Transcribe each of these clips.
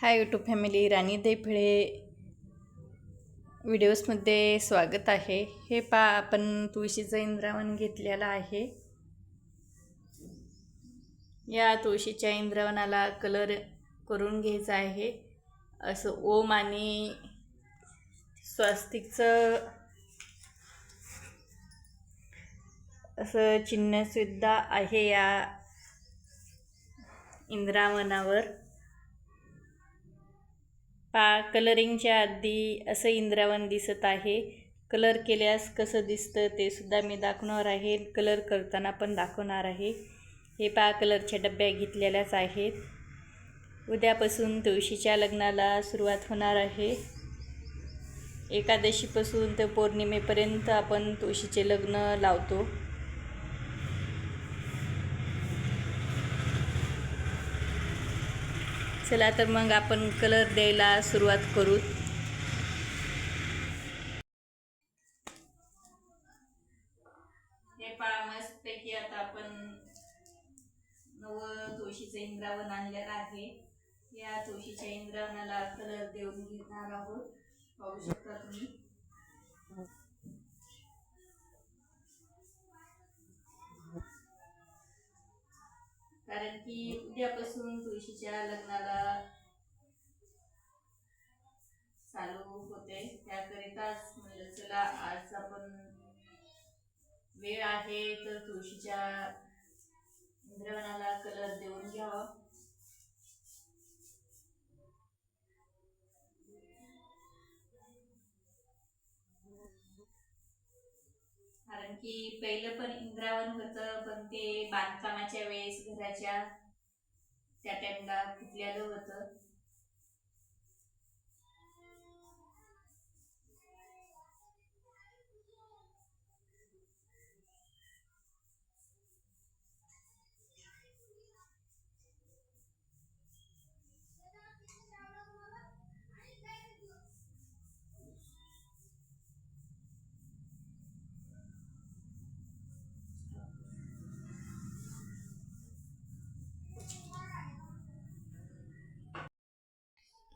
Hi YouTube family राणी देफळे व्हिडिओजमध्ये स्वागत आहे. हे पा आपण तुळशीचं इंद्रावण घेतलेलं आहे. या तुळशीच्या इंद्रावणाला कलर करून घ्यायचा आहे. असं ओम आणि स्वास्तिकचं असं चिन्हसुद्धा आहे या इंद्रावणावर पा कलरिंगच्या आधी असं इंद्रावन दिसत आहे. कलर केल्यास कसं दिसतं ते सुद्धा मी दाखवणार आहे. कलर करताना पण दाखवणार आहे. हे पा कलरच्या डब्या घेतलेल्याच आहेत. उद्यापासून तुळशीच्या लग्नाला सुरुवात होणार आहे. एकादशीपासून तर पौर्णिमेपर्यंत आपण तुळशीचे लग्न लावतो. चला तर मग आपण कलर द्यायला सुरुवात करू. हे पहा मस्तपैकी आता आपण नवं तुळशीचं इंद्रावण आणलेलं आहे. या तुळशीच्या इंद्रावणाला कलर देऊन घेणार आहोत. पाहू शकता तुम्ही. उद्यापासून तुळशीच्या लग्नाला चालू होते. त्याकरिताच म्हणलं चला आज आपण वेळ आहे तर तुळशीच्या इंद्रवनाला कलर देऊन घ्यावा. कारण की पहिलं पण इंद्रावन होतं पण ते बांधकामाच्या वेळेस घराच्या त्या टाइमला फुटलेलं होतं.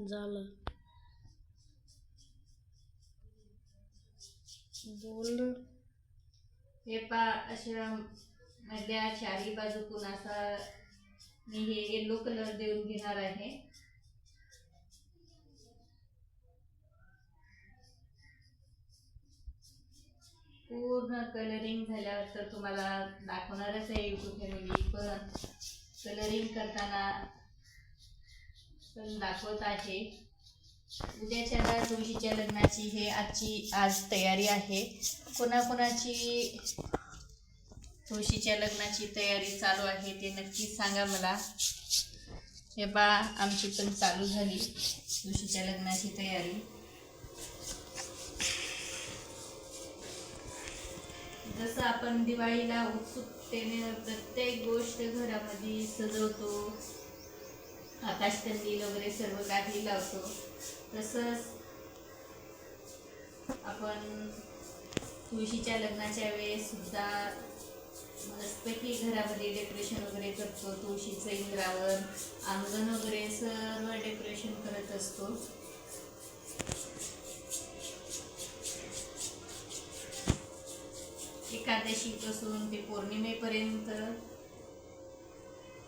झालं. बोल. हे पा अशा मधल्या चारी बाजूकून असा मी हे येलो कलर देऊन घेणार आहे. पूर्ण कलरिंग झाल्यावर तर तुम्हाला दाखवणारच आहे युट्यूब फॅमिली पण कलरिंग करताना पण दाखवत आहे. उद्याच्या तुळशीच्या लग्नाची हे आजची आज तयारी आहे. कोणाकोणाची तुळशीच्या लग्नाची तयारी चालू आहे ते नक्कीच सांगा मला. हे बा आमची पण चालू झाली तुळशीच्या लग्नाची तयारी. जसं आपण दिवाळीला उत्सुकतेने प्रत्येक गोष्ट घरामध्ये सजवतो आकाशकंदील वगैरे सर्व काही लावतो. तसंच आपण तुळशीच्या लग्नाच्या वेळेस सुद्धा मस्तपैकी घरामध्ये डेकोरेशन वगैरे करतो. तुळशीचं इंद्रावर अंगण वगैरे सर्व डेकोरेशन करत असतो. एकादशीपासून ते पौर्णिमेपर्यंत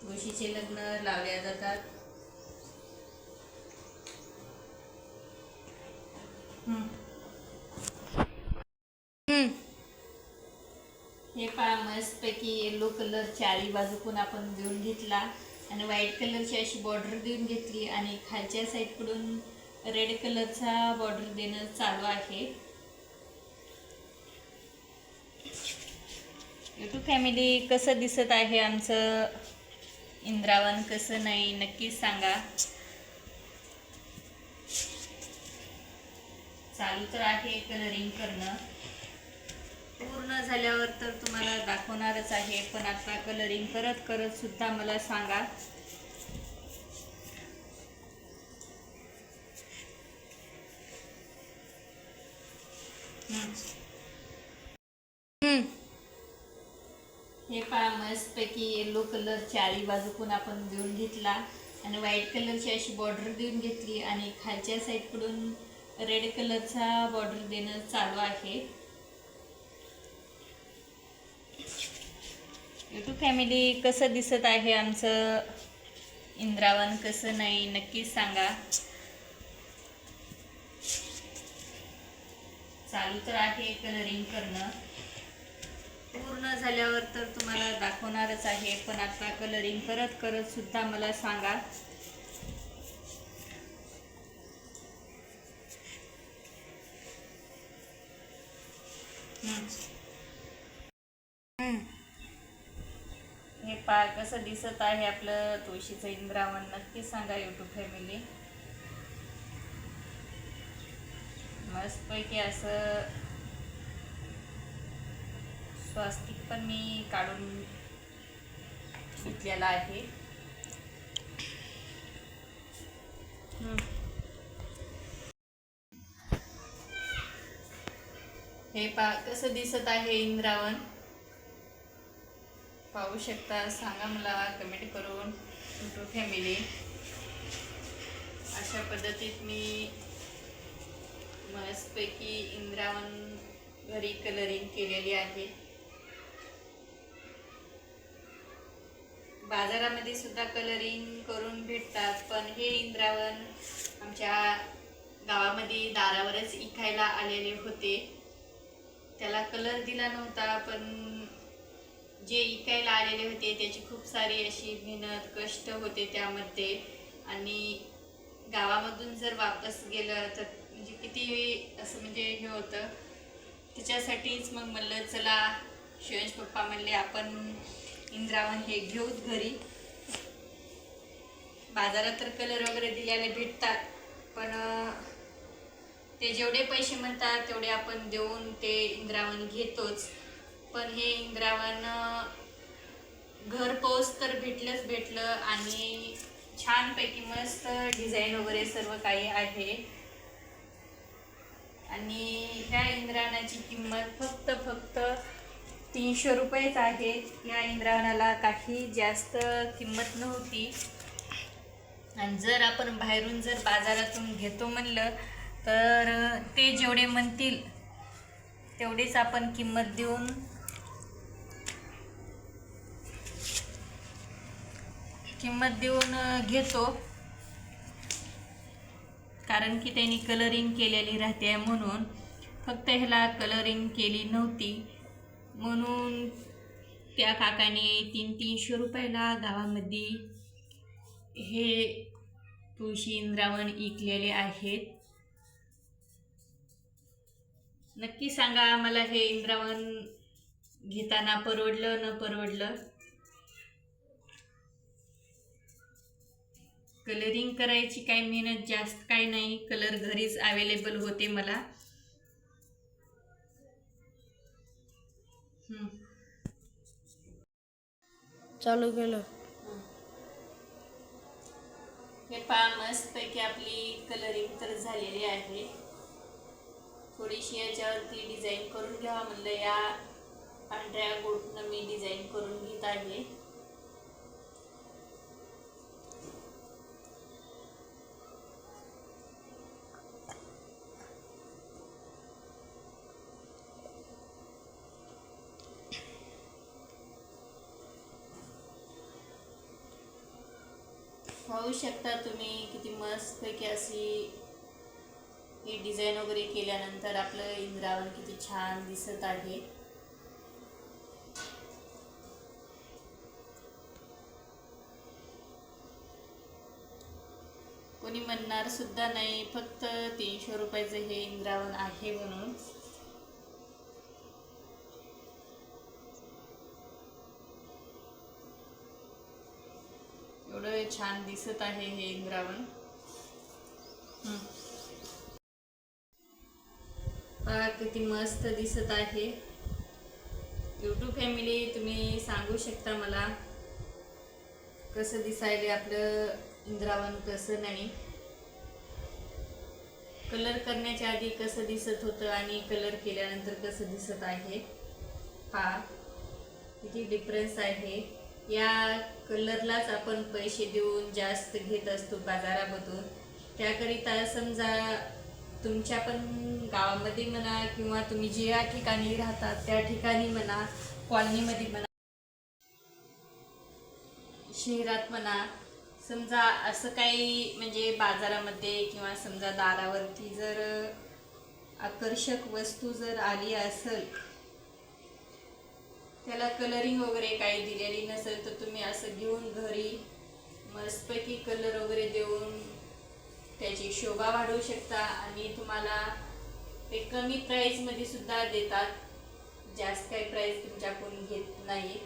तुळशीचे लग्न लावल्या जातात. हे पहा मस्तपैकी येलो कलर चारी बाजूकून आपण देऊन घेतला. आणि व्हाईट कलरची अशी बॉर्डर देऊन घेतली. आणि खालच्या साईडकडून रेड कलरचा बॉर्डर देणं चालू आहे. युट्यूब फॅमिली कसं दिसत आहे आमचं? इंद्रावन कसं नाही? नक्कीच सांगा. चालू तर आहे कलरिंग करणं. पूर्ण झाल्यावर तर तुम्हाला दाखवणारच आहे पण आता कलरिंग करत करत सुद्धा मला सांगा. हे पहा मस्तपैकी येलो कलर चारी बाजूकून आपण देऊन घेतला. आणि व्हाईट कलरची अशी बॉर्डर देऊन घेतली. आणि खालच्या साईडकडून रेड कलरचा बॉर्डर देणं चालू आहे. यूट्यूब फॅमिली कसं दिसत आहे आमचं? इंद्रावन कसं नाही नक्कीच सांगा. चालू तर आहे कलरिंग करणं. पूर्ण झाल्यावर तर तुम्हाला दाखवणारच आहे पण आता कलरिंग करत करत सुद्धा मला सांगा. हे पा कसं दिसत आहे आपलं? तुळशीचं इंद्रावण. नक्की सांगा यूट्यूब फॅमिली मस्तपैकी असं स्वास्तिक पण मी काढून घेतलेला आहे. हे पा कसं दिसत आहे इंद्रावन पाहू शकता सांगा मला कमेंट करून टू फॅमिली अशा पद्धतीत मी मस्तपैकी इंद्रावन घरी कलरिंग केलेली आहे. बाजारामध्ये सुद्धा कलरिंग करून भेटतात पण हे इंद्रावन आमच्या गावामध्ये दारावरच इकायला आलेले होते. त्याला कलर दिला नव्हता पण जे इकायला आलेले होते त्याची खूप सारी अशी मेहनत कष्ट होते त्यामध्ये. आणि गावामधून जर वापस गेलं तर म्हणजे किती असं म्हणजे हे होतं. त्याच्यासाठीच मग म्हणलं चला शिवंश पप्पा म्हणले आपण इंद्रावन हे घेऊच घरी. बाजारात तर कलर वगैरे दिल्याने भेटतात पण ते जेवढे पैसे म्हणतात तेवढे आपण देऊन ते इंद्रावन घेतोच. पण हे इंद्रावन घर घरपोच तर भेटलंच भेटलं आणि छानपैकी मस्त डिझाईन वगैरे सर्व काही आहे. आणि ह्या इंद्रावणाची किंमत फक्त फक्त तीनशे रुपयेच आहे. या इंद्रावणाला काही जास्त किंमत नव्हती. आणि जर आपण बाहेरून जर बाजारातून घेतो म्हणलं तर ते जेवढे म्हणतील तेवढीच आपण किंमत देऊन किंमत देऊन घेतो. कारण की त्यांनी कलरिंग केलेली राहते म्हणून. फक्त ह्याला कलरिंग केली नव्हती. म्हणून त्या काकाने तीन तीनशे रुपयाला गावामध्ये हे तुळशी इंद्रावण इकलेले आहेत. नक्की सांगा मला हे इंद्रावण घेताना परवडलं न परवडलं. कलरिंग करायची काही मेहनत जास्त काही नाही. कलर घरीच अवेलेबल होते मला. चालू केलं. हे पहा मस्तपैकी आपली कलरिंग तर झालेली आहे. थोडीशी याच्यावरती डिझाईन करून घ्यावा म्हणलं. या पांढऱ्या गोटनं मी डिझाईन करून घेत आहे. पाहू शकता तुम्ही किती मस्तपैकी अशी ही डिझाईन वगैरे केल्यानंतर आपलं इंद्रावन किती छान दिसत आहे. कोणी म्हणणार सुद्धा नाही फक्त तीनशे रुपयाचं हे इंद्रावन आहे म्हणून. एवढं छान दिसत आहे हे इंद्रावन किती मस्त दिसत आहे. यूट्यूब फॅमिली तुम्ही सांगू शकता मला कसं दिसायले आपलं इंद्रावन कसं नाही. कलर करण्याच्या आधी कसं दिसत होतं आणि कलर केल्यानंतर कसं दिसत आहे पहा. किती डिफरन्स आहे. या कलरलाच आपण पैसे देऊन जास्त घेत असतो बाजारामधून. त्याकरिता समजा तुमच्या पण गावामध्ये म्हणा किंवा तुम्ही ज्या ठिकाणी राहतात त्या ठिकाणी म्हणा कॉलनीमध्ये म्हणा शहरात म्हणा समजा असं काही म्हणजे बाजारामध्ये किंवा समजा दारावरती जर आकर्षक वस्तू जर आली असेल त्याला कलरिंग वगैरे काही दिलेली नसेल तर तुम्ही असं घेऊन घरी मस्तपैकी कलर वगैरे देऊन त्याची शोभा वाढवू शकता आणि तुम्हाला ते कमी प्राईसमध्ये सुद्धा देतात. जास्त काही प्राईस तुमच्याकडून घेत नाही.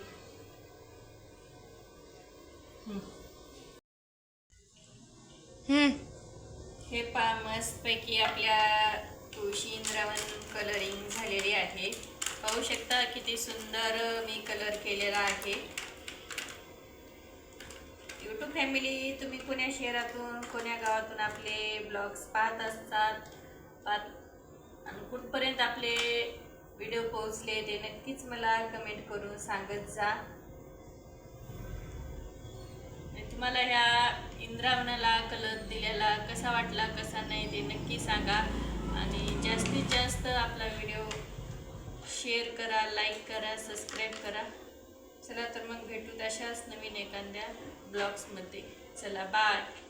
हे पा मस्तपैकी आपल्या तुळशी इंद्रावन कलरिंग झालेली आहे. पाहू शकता किती सुंदर मी कलर केलेला आहे. यूट्यूब फॅमिली तुम्ही कोण्या शहरातून कोण्या गावातून आपले ब्लॉग्स पाहत असतात. पाहत आणि कुठपर्यंत आपले व्हिडिओ पोहोचले ते नक्कीच मला कमेंट करून सांगत जा. तुम्हाला ह्या इंद्रावनाला कलर दिलेला कसा वाटला कसा नाही ते नक्की सांगा. आणि जास्तीत जास्त आपला व्हिडिओ शेअर करा लाईक करा सबस्क्राईब करा. चला तर मग भेटू अशाच नवीन एखाद्या ब्लॉग्समध्ये. चला बाय.